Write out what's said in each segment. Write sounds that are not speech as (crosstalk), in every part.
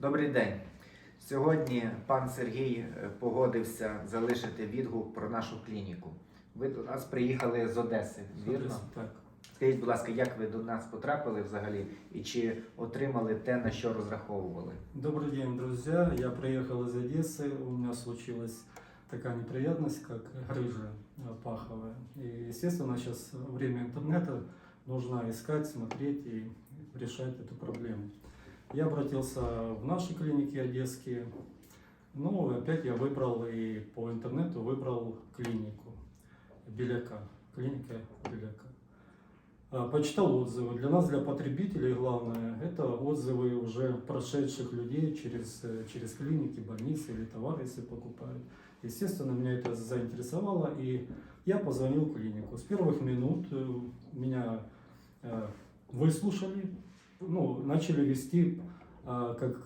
Добрий день. Сьогодні пан Сергій е, погодився залишити відгук про нашу клініку. Ви до нас приїхали з Одеси, вірно? Так. Скажіть, будь ласка, як ви до нас потрапили взагалі і чи отримали те, на що розраховували? Добрый день, друзья. Я приехал из Одессы. У меня случилась такая неприятность, как грыжа э, паховая. И, естественно, сейчас время интернета нужно искать, смотреть и решать эту проблему. Я обратился в наши клиники одесские. Ну, опять я выбрал и по интернету выбрал клинику Беляка. Клиника Беляка. А, Почитал отзывы. Для нас, для потребителей, главное, это отзывы уже прошедших людей через, э, через клиники, больницы или товары, если покупают. Естественно, меня это заинтересовало, и я позвонил в клинику. С первых минут э, меня э, выслушали, ну, начали вести а, как,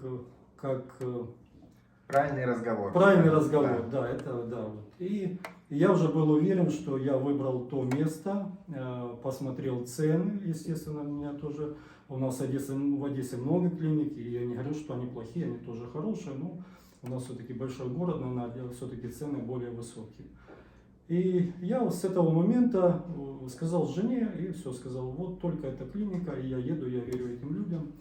как э, Правильний розговор. Правильный разговор, Да. да, это да. Вот. И я уже был уверен, что я выбрал то место, э, посмотрел цены, естественно, у меня тоже. У нас в Одессе, в Одессе много клиник, и я не говорю, что они плохие, они тоже хорошие, но у нас все-таки большой город, но все-таки цены более высокие. И я вот с этого момента э, сказал жене, и все, сказал, вот только эта клиника, и я еду, я верю этим людям.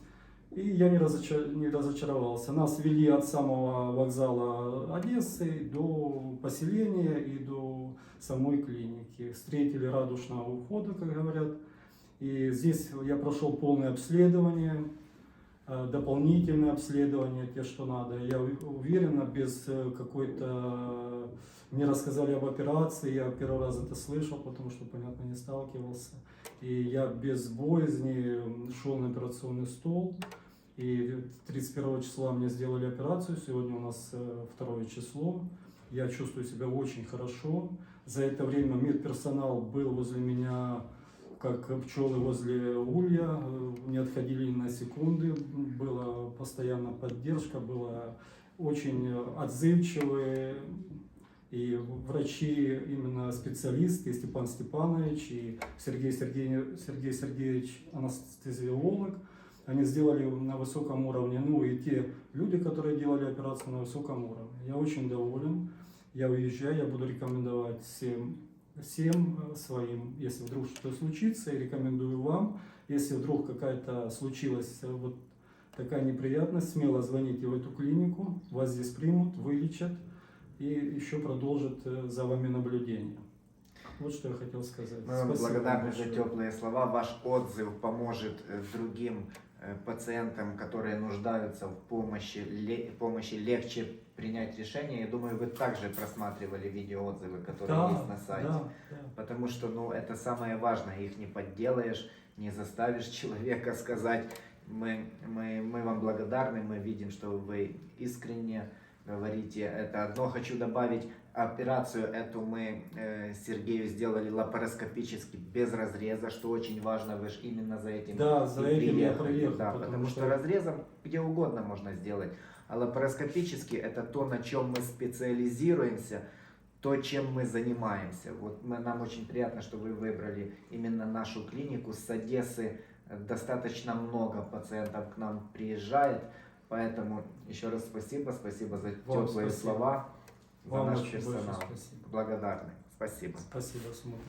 И я не, разочар- не разочаровался. Нас вели от самого вокзала Одессы до поселения и до самой клиники. Встретили радушно у входа, как говорят. И здесь я прошел полное обследование, дополнительное обследование, те, что надо. Я у- уверенно, без э, какой-то... Мне рассказали об операции, я первый раз это слышал, потому что, понятно, не сталкивался. И я без боязни шел на операционный стол. И 31 числа мне сделали операцию. Сегодня у нас э, второе число. Я чувствую себя очень хорошо. За это время медперсонал был возле меня, как пчелы возле улья. Э, Не отходили ни на секунды. Была постоянно поддержка, была очень отзывчивые. И врачи, именно специалисты, Степан Степанович, и Сергей, Сергей, Сергей Сергеевич, анестезиолог, они сделали на высоком уровне, ну и те люди, которые делали операцию на высоком уровне. Я очень доволен, я уезжаю, я буду рекомендовать всем, всем э, своим, если вдруг что-то случится, и рекомендую вам, если вдруг какая-то случилась э, вот такая неприятность, смело звоните в эту клинику, вас здесь примут, вылечат и еще продолжат э, за вами наблюдение. Вот что я хотел сказать. Мы вам Спасибо благодарны за теплые слова. Ваш отзыв поможет другим пациентам, которые нуждаются в помощи, ле- помощи легче принять решение. Я думаю, вы также просматривали видеоотзывы, которые Да, есть на сайте. да, да. Потому что, ну, это самое важное, их не подделаешь, не заставишь (laughs) человека сказать, мы, мы, мы вам благодарны, мы видим, что вы искренне говорите это одно. Хочу добавить, операцию эту мы э, Сергею сделали лапароскопически, без разреза, что очень важно, вы же именно за этим Да, за этим я приехали, приехал, да, потому потому, что... что- разрезом где угодно можно сделать. А лапароскопически это то, на чем мы специализируемся, то, чем мы занимаемся. Вот мы, нам очень приятно, что вы выбрали именно нашу клинику. С Одессы э, достаточно много пациентов к нам приезжает. Поэтому еще раз спасибо, спасибо за Вам теплые спасибо. слова, за Вам наш персонал. спасибо. Благодарны. Спасибо. Спасибо, смотрите.